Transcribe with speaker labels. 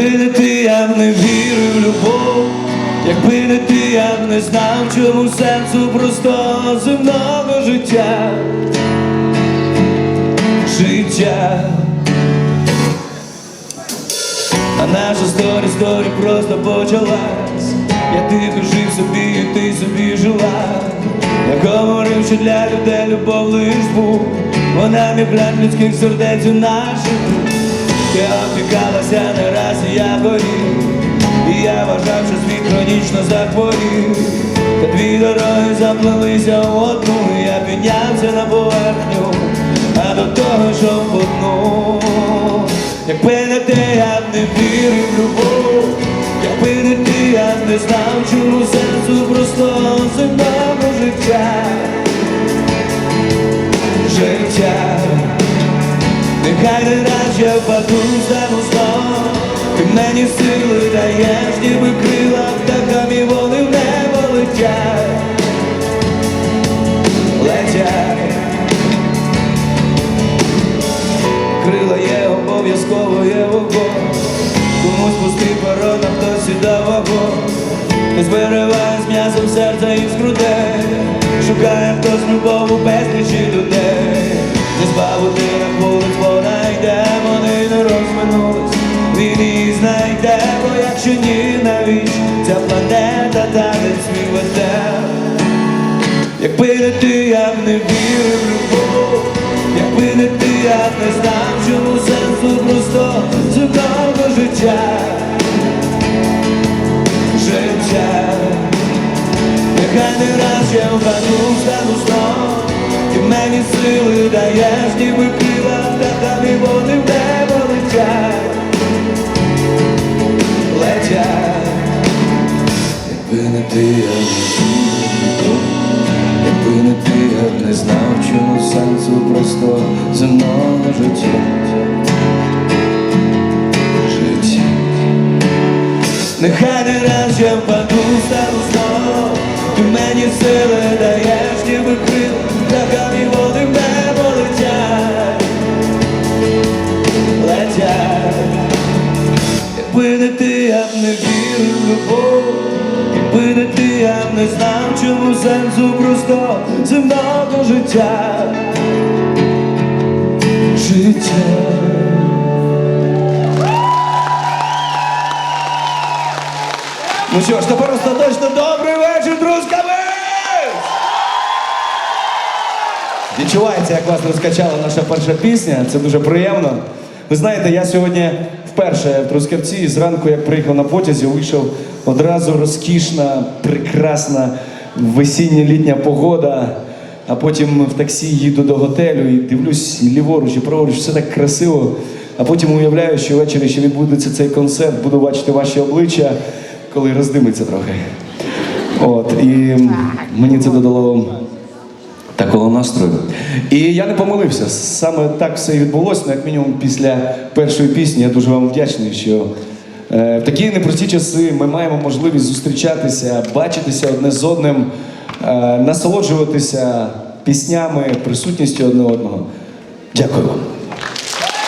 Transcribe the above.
Speaker 1: Якби не ти, я б не вірив в любов, якби не ти, я б не знав, чому сенсу простого земного життя. Життя. А наша сторі сторі просто почалась. Я тихо жив собі, і ти собі жила. Я говорив, що для людей любов лиш був. Вона мігрant людських сердець у наших. Ти опікалася не раз, і я горів. І я вважав, що світ хронічно захворів. Та дві дороги заплелися в одну, і я піднявся на поверхню, а до того йшов по дну. Якби не ти, я б не вірив в любов, якби не ти, я б не знав, чому сенсу простого земного життя. Життя. Нехай не раз я впаду стану знов Ти мені сили даєш, ніби крила птахам і вони в небо летять. Летять. Крила є обов'язково є вогонь. Комусь пустий парон, а хтось сідав вагон. Хтось вириває з м'ясом серця і з грудей. Шукає хтось любов у безлічі людей Не збавити на вулиць, вона йде, вони не розминулись Він її знайде, бо якщо ні, навіщо? Ця планета танець свій веде Якби не ти, я б не вірив в любов, якби не ти, я б не знав, чому сенсу просто земного життя. Життя. Нехай не раз я впаду, стану знов, ти мені сили даєш, ніби крила птахам і вони в небо летять. Летять. Якби не ти, я Якби не ти, я б не знав, чому сенсу просто земного життя. Життя. Нехай не раз я впаду, стану знов, ти мені сили даєш, ніби крил, не в любов, якби не я не знав, чому сенсу просто земного життя. Життя. Ну що ж, тепер остаточно добрий вечір, друзками! Відчувається, як вас розкачала наша перша пісня. Це дуже приємно. Ви знаєте, я сьогодні вперше в Трускавці і зранку, як приїхав на потязі, вийшов одразу розкішна, прекрасна весіння літня погода. А потім в таксі їду до готелю і дивлюсь і ліворуч, і праворуч, все так красиво. А потім уявляю, що ввечері ще відбудеться цей концерт, буду бачити ваші обличчя, коли роздимиться трохи. От, і мені це додало такого настрою. І я не помилився. Саме так все і відбулося. Ну, як мінімум, після першої пісні я дуже вам вдячний, що е, в такі непрості часи ми маємо можливість зустрічатися, бачитися одне з одним, е, насолоджуватися піснями, присутністю одне одного. Дякую вам.